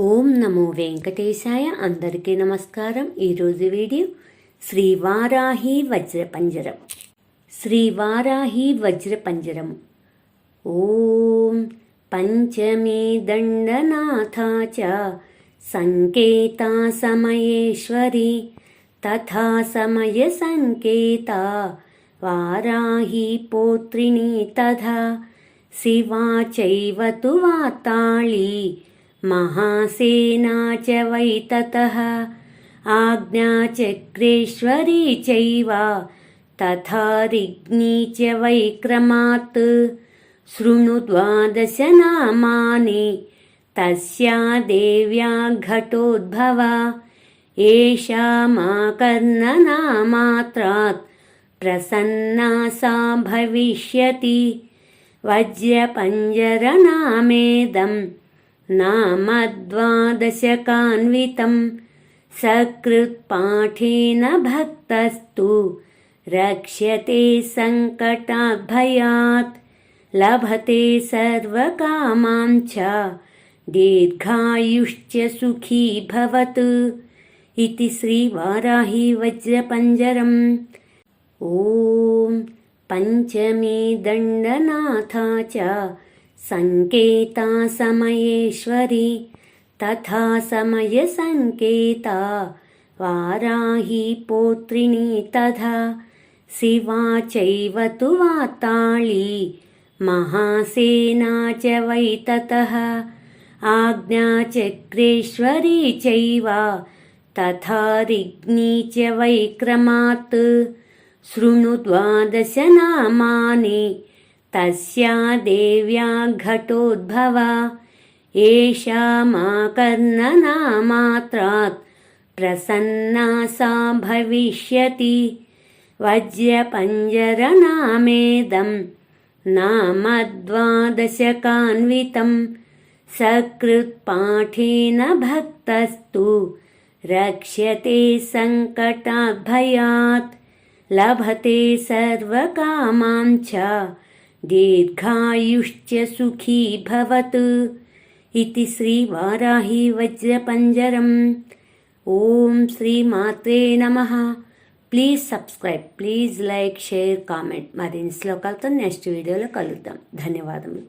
ఓం నమో వెంకటేశాయ. అందరికీ నమస్కారం. ఈరోజు వీడియో శ్రీ వారాహి వజ్రపంజరం. శ్రీ వారాహి వజ్రపంజరం. ఓం పంచమీ దండనాథాచ సంకేత సమయేశ్వరి తథా సమయ సంకేత వారాహి పోత్రిణి తథా శివా చైవతు వాతాళి महासेना च वै ततः। आज्ञाचक्रेश्वरी चैव। तथा रिग्नी च वै क्रमात्। शृणु द्वादशनामानि तस्या देव्या घटोद्भव। एषा मा कर्णनामात्रात् प्रसन्ना सा भविष्यति। वज्रपञ्जरनामेदम् नामद्वादशकान्वितं सकृत्पाठेन भक्तस्तु रक्ष्यते सङ्कटाद्भयात् लभते सर्वकामां च दीर्घायुश्च सुखी भवतु इति श्रीवाराही वज्रपञ्जरम् ॐ पञ्चमी दण्डनाथा च सङ्केता समयेश्वरी तथा समयसङ्केता वाराही पोत्रिणी तथा शिवा चैव तु वाताळी महासेना च वै ततः आज्ञाचक्रेश्वरी चैव तथा रिग्नी च वै क्रमात् शृणु द्वादशनामानि तस्या देव्या घटोद्भव एषा मा कर्णनामात्रात् प्रसन्ना सा भविष्यति वज्रपञ्जरनामेदं नामद्वादशकान्वितं सकृत्पाठेन भक्तस्तु रक्ष्यते सङ्कटाद्भयात् लभते सर्वकामां च దీర్ఘాయుశ్చ సుఖీ భవత్ ఇది శ్రీవారాహి వజ్రపంజరం. ఓం శ్రీమాత్రే నమ. Please subscribe please like share comment. మరిన్ని శ్లోకాలతో నెక్స్ట్ వీడియోలో కలుద్దాం. ధన్యవాదములు.